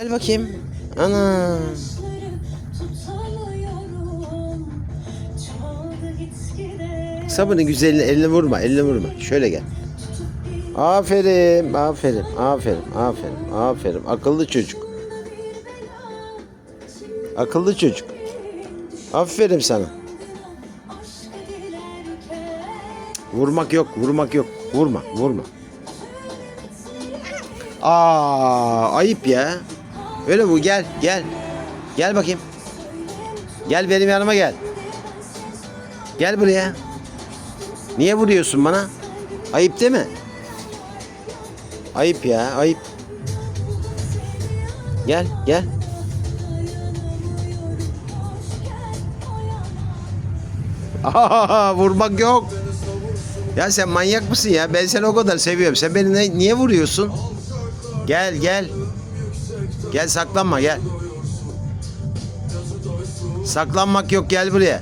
Gel bakayım. Ana. Sabını güzelini eline vurma, eline vurma. Şöyle gel. Aferin, aferin, aferin, aferin, aferin. Akıllı çocuk. Akıllı çocuk. Aferin sana. Vurmak yok, vurmak yok. Vurma, vurma. Aa, ayıp ya. Öyle bu gel, gel. Gel bakayım. Gel benim yanıma gel. Gel buraya. Niye vuruyorsun bana? Ayıp değil mi? Ayıp ya, ayıp. Gel, gel. Aa, vurmak yok. Ya sen manyak mısın ya? Ben seni o kadar seviyorum. Sen beni ne- niye vuruyorsun? Gel, gel. Gel saklanma gel. Saklanmak yok gel buraya.